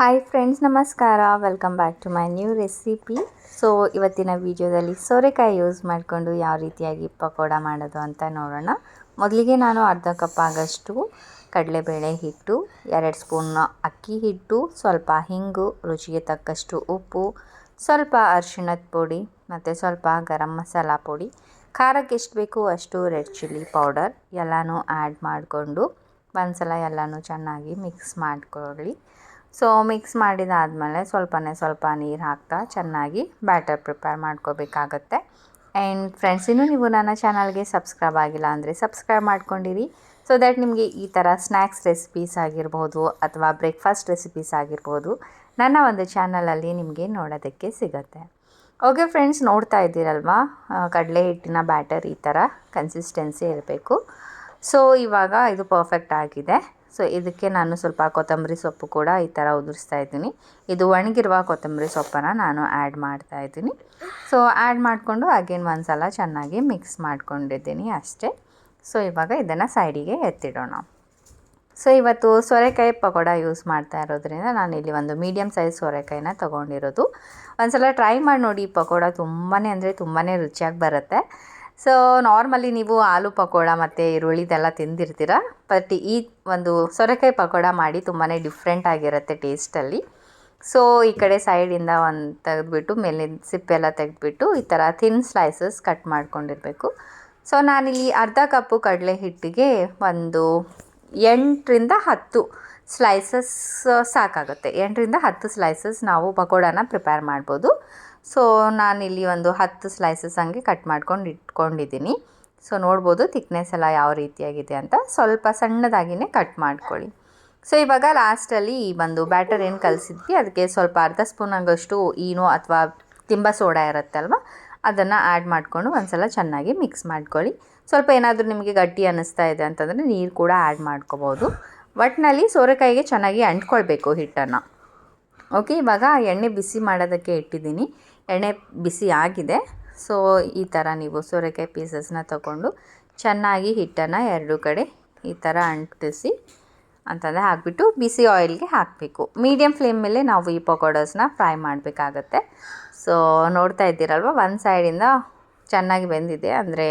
Hi friends ನಮಸ್ಕಾರ. Welcome back to my new recipe so ಇವತ್ತಿನ ವಿಡಿಯೋದಲ್ಲಿ ಸೋರೆಕಾಯಿ ಯೂಸ್ ಮಾಡಿಕೊಂಡು ಯಾವ ರೀತಿಯಾಗಿ ಪಕೋಡ ಮಾಡೋದು ಅಂತ ನೋಡೋಣ. ಮೊದಲಿಗೆ ನಾನು ಅರ್ಧ ಕಪ್ ಆಗಷ್ಟು ಕಡಲೆಬೇಳೆ ಹಿಟ್ಟು, ಎರಡು ಸ್ಪೂನ್ ಅಕ್ಕಿ ಹಿಟ್ಟು, ಸ್ವಲ್ಪ ಹಿಂಗು, ರುಚಿಗೆ ತಕ್ಕಷ್ಟು ಉಪ್ಪು, ಸ್ವಲ್ಪ ಅರಿಶಿಣದ ಪುಡಿ ಮತ್ತು ಸ್ವಲ್ಪ ಗರಂ ಮಸಾಲ ಪುಡಿ. ಖಾರಕ್ಕೆ ಎಷ್ಟು ಬೇಕು ಅಷ್ಟು ರೆಡ್ ಚಿಲ್ಲಿ ಪೌಡರ್ ಎಲ್ಲನೂ ಆ್ಯಡ್ ಮಾಡಿಕೊಂಡು ಒಂದು ಸಲ ಎಲ್ಲನೂ ಚೆನ್ನಾಗಿ ಮಿಕ್ಸ್ ಮಾಡ್ಕೊಳ್ಳಿ. ಸೊ ಮಿಕ್ಸ್ ಮಾಡಿದಾದಮೇಲೆ ಸ್ವಲ್ಪನೇ ಸ್ವಲ್ಪ ನೀರು ಹಾಕ್ತಾ ಚೆನ್ನಾಗಿ ಬ್ಯಾಟರ್ ಪ್ರಿಪೇರ್ ಮಾಡ್ಕೋಬೇಕಾಗತ್ತೆ. ಆ್ಯಂಡ್ ಫ್ರೆಂಡ್ಸ್ ಇನ್ನೂ ನೀವು ನನ್ನ ಚಾನಲ್ಗೆ ಸಬ್ಸ್ಕ್ರೈಬ್ ಆಗಿಲ್ಲ ಅಂದರೆ ಸಬ್ಸ್ಕ್ರೈಬ್ ಮಾಡ್ಕೊಂಡಿರಿ. ಸೊ ದ್ಯಾಟ್ ನಿಮಗೆ ಈ ಥರ ಸ್ನ್ಯಾಕ್ಸ್ ರೆಸಿಪೀಸ್ ಆಗಿರ್ಬೋದು ಅಥವಾ ಬ್ರೇಕ್ಫಾಸ್ಟ್ ರೆಸಿಪೀಸ್ ಆಗಿರ್ಬೋದು ನನ್ನ ಒಂದು ಚಾನಲಲ್ಲಿ ನಿಮಗೆ ನೋಡೋದಕ್ಕೆ ಸಿಗುತ್ತೆ. ಓಕೆ ಫ್ರೆಂಡ್ಸ್ ನೋಡ್ತಾ ಇದ್ದೀರಲ್ವಾ? ಕಡಲೆ ಹಿಟ್ಟಿನ ಬ್ಯಾಟರ್ ಈ ಥರ ಕನ್ಸಿಸ್ಟೆನ್ಸಿ ಇರಬೇಕು. ಸೊ ಇವಾಗ ಇದು ಪರ್ಫೆಕ್ಟ್ ಆಗಿದೆ. ಸೊ ಇದಕ್ಕೆ ನಾನು ಸ್ವಲ್ಪ ಕೊತ್ತಂಬರಿ ಸೊಪ್ಪು ಕೂಡ ಈ ಥರ ಉದುರಿಸ್ತಾ ಇದ್ದೀನಿ. ಇದು ಒಣಗಿರುವ ಕೊತ್ತಂಬರಿ ಸೊಪ್ಪನ್ನು ನಾನು ಆ್ಯಡ್ ಮಾಡ್ತಾ ಇದ್ದೀನಿ. ಸೊ ಆ್ಯಡ್ ಮಾಡಿಕೊಂಡು ಅಗೇನ್ ಒಂದು ಸಲ ಚೆನ್ನಾಗಿ ಮಿಕ್ಸ್ ಮಾಡ್ಕೊಂಡಿದ್ದೀನಿ ಅಷ್ಟೇ. ಸೊ ಇವಾಗ ಇದನ್ನು ಸೈಡಿಗೆ ಎತ್ತಿಡೋಣ. ಸೊ ಇವತ್ತು ಸೋರೆಕಾಯಿ ಪಕೋಡ ಯೂಸ್ ಮಾಡ್ತಾ ಇರೋದ್ರಿಂದ ನಾನು ಇಲ್ಲಿ ಒಂದು ಮೀಡಿಯಮ್ ಸೈಜ್ ಸೋರೆಕಾಯಿನ ತೊಗೊಂಡಿರೋದು. ಒಂದು ಸಲ ಟ್ರೈ ಮಾಡಿ ನೋಡಿ ಪಕೋಡ ತುಂಬಾ ಅಂದರೆ ತುಂಬಾ ರುಚಿಯಾಗಿ ಬರುತ್ತೆ. ಸೊ ನಾರ್ಮಲಿ ನೀವು ಆಲೂ ಪಕೋಡ ಮತ್ತು ಈರುಳ್ಳಿದೆಲ್ಲ ತಿಂದಿರ್ತೀರ? ಬಟ್ ಈ ಒಂದು ಸೊರೆಕಾಯಿ ಪಕೋಡ ಮಾಡಿ ತುಂಬಾ ಡಿಫ್ರೆಂಟ್ ಆಗಿರುತ್ತೆ ಟೇಸ್ಟಲ್ಲಿ ಸೊ ಈ ಕಡೆ ಸೈಡಿಂದ ಒಂದು ತೆಗೆದ್ಬಿಟ್ಟು ಮೇಲಿನ ಸಿಪ್ಪೆಲ್ಲ ತೆಗೆದ್ಬಿಟ್ಟು ಈ ಥರ ಥಿನ್ ಸ್ಲೈಸಸ್ ಕಟ್ ಮಾಡ್ಕೊಂಡಿರಬೇಕು. ಸೊ ನಾನಿಲ್ಲಿ ಅರ್ಧ ಕಪ್ಪು ಕಡಲೆ ಹಿಟ್ಟಿಗೆ ಒಂದು ಎಂಟರಿಂದ ಹತ್ತು ಸ್ಲೈಸಸ್ ಸಾಕಾಗುತ್ತೆ. ಎಂಟರಿಂದ ಹತ್ತು ಸ್ಲೈಸಸ್ ನಾವು ಪಕೋಡಾನ ಪ್ರಿಪೇರ್ ಮಾಡ್ಬೋದು. ಸೊ ನಾನಿಲ್ಲಿ ಒಂದು ಹತ್ತು ಸ್ಲೈಸಸ್ ಹಂಗೆ ಕಟ್ ಮಾಡ್ಕೊಂಡು ಇಟ್ಕೊಂಡಿದ್ದೀನಿ. ಸೊ ನೋಡ್ಬೋದು ತಿಕ್ನೆಸ್ ಎಲ್ಲ ಯಾವ ರೀತಿಯಾಗಿದೆ ಅಂತ. ಸ್ವಲ್ಪ ಸಣ್ಣದಾಗಿಯೇ ಕಟ್ ಮಾಡ್ಕೊಳ್ಳಿ. ಸೊ ಇವಾಗ ಲಾಸ್ಟಲ್ಲಿ ಈ ಒಂದು ಬ್ಯಾಟರ್ ಏನು ಕಲಿಸಿದ್ವಿ? ಅದಕ್ಕೆ ಸ್ವಲ್ಪ ಅರ್ಧ ಸ್ಪೂನ್ ಆಗಷ್ಟು ಈನೋ ಅಥವಾ ತಿಂಬ ಸೋಡಾ ಇರುತ್ತಲ್ವ? ಅದನ್ನು ಆ್ಯಡ್ ಮಾಡಿಕೊಂಡು ಒಂದು ಸಲ ಚೆನ್ನಾಗಿ ಮಿಕ್ಸ್ ಮಾಡ್ಕೊಳ್ಳಿ. ಸ್ವಲ್ಪ ಏನಾದರೂ ನಿಮಗೆ ಗಟ್ಟಿ ಅನ್ನಿಸ್ತಾ ಇದೆ ಅಂತಂದರೆ ನೀರು ಕೂಡ ಆ್ಯಡ್ ಮಾಡ್ಕೋಬೋದು. ಒಟ್ಟಿನಲ್ಲಿ ಸೋರೆಕಾಯಿಗೆ ಚೆನ್ನಾಗಿ ಅಂಟ್ಕೊಳ್ಬೇಕು ಹಿಟ್ಟನ್ನು. ಓಕೆ ಇವಾಗ ಎಣ್ಣೆ ಬಿಸಿ ಮಾಡೋದಕ್ಕೆ ಇಟ್ಟಿದ್ದೀನಿ. ಎಣ್ಣೆ ಬಿಸಿ ಆಗಿದೆ. ಸೊ ಈ ಥರ ನೀವು ಸೋರೆಕಾಯಿ ಪೀಸಸ್ನ ತಗೊಂಡು ಚೆನ್ನಾಗಿ ಹಿಟ್ಟನ್ನು ಎರಡು ಕಡೆ ಈ ಥರ ಅಂಟಿಸಿ ಅಂತಂದರೆ ಹಾಕ್ಬಿಟ್ಟು ಬಿಸಿ ಆಯಿಲ್ಗೆ ಹಾಕಬೇಕು. ಮೀಡಿಯಮ್ ಫ್ಲೇಮ್ ಮೇಲೆ ನಾವು ಈ ಪಕೋಡೋಸ್ನ ಫ್ರೈ ಮಾಡಬೇಕಾಗತ್ತೆ. ಸೊ ನೋಡ್ತಾ ಇದ್ದೀರಲ್ವ, ಒಂದು ಸೈಡಿಂದ ಚೆನ್ನಾಗಿ ಬೆಂದಿದೆ. ಅಂದರೆ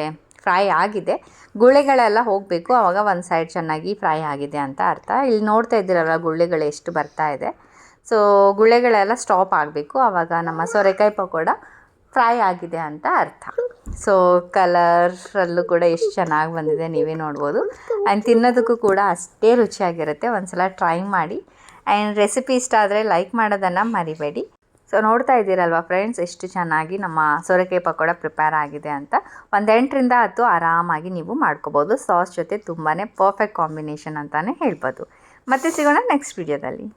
ಫ್ರೈ ಆಗಿದೆ. ಗುಳ್ಳೆಗಳೆಲ್ಲ ಹೋಗಬೇಕು ಆವಾಗ ಒಂದು ಸೈಡ್ ಚೆನ್ನಾಗಿ ಫ್ರೈ ಆಗಿದೆ ಅಂತ ಅರ್ಥ. ಇಲ್ಲಿ ನೋಡ್ತಾ ಇದ್ದೀರಲ್ವ, ಗುಳ್ಳೆಗಳು ಎಷ್ಟು ಬರ್ತಾ ಇದೆ. ಸೊ ಗುಳೆಗಳೆಲ್ಲ ಸ್ಟಾಪ್ ಆಗಬೇಕು. ಆವಾಗ ನಮ್ಮ ಸೋರೆಕಾಯಿ ಪಕೋಡ ಫ್ರೈ ಆಗಿದೆ ಅಂತ ಅರ್ಥ. ಸೊ ಕಲರಲ್ಲೂ ಕೂಡ ಎಷ್ಟು ಚೆನ್ನಾಗಿ ಬಂದಿದೆ ನೀವೇ ನೋಡ್ಬೋದು. ಆ್ಯಂಡ್ ತಿನ್ನೋದಕ್ಕೂ ಕೂಡ ಅಷ್ಟೇ ರುಚಿಯಾಗಿರುತ್ತೆ. ಒಂದು ಸಲ ಟ್ರೈ ಮಾಡಿ. ಆ್ಯಂಡ್ ರೆಸಿಪಿ ಇಷ್ಟ ಆದರೆ ಲೈಕ್ ಮಾಡೋದನ್ನು ಮರಿಬೇಡಿ. ಸೊ ನೋಡ್ತಾ ಇದ್ದೀರಲ್ವ ಫ್ರೆಂಡ್ಸ್ ಎಷ್ಟು ಚೆನ್ನಾಗಿ ನಮ್ಮ ಸೋರೆಕಾಯಿ ಪಕೋಡ ಪ್ರಿಪೇರ್ ಆಗಿದೆ ಅಂತ. ಒಂದು ಎಂಟರಿಂದ ಹತ್ತು ಆರಾಮಾಗಿ ನೀವು ಮಾಡ್ಕೋಬೋದು. ಸಾಸ್ ಜೊತೆ ತುಂಬಾ ಪರ್ಫೆಕ್ಟ್ ಕಾಂಬಿನೇಷನ್ ಅಂತಲೇ ಹೇಳ್ಬೋದು. ಮತ್ತೆ ಸಿಗೋಣ ನೆಕ್ಸ್ಟ್ ವಿಡಿಯೋದಲ್ಲಿ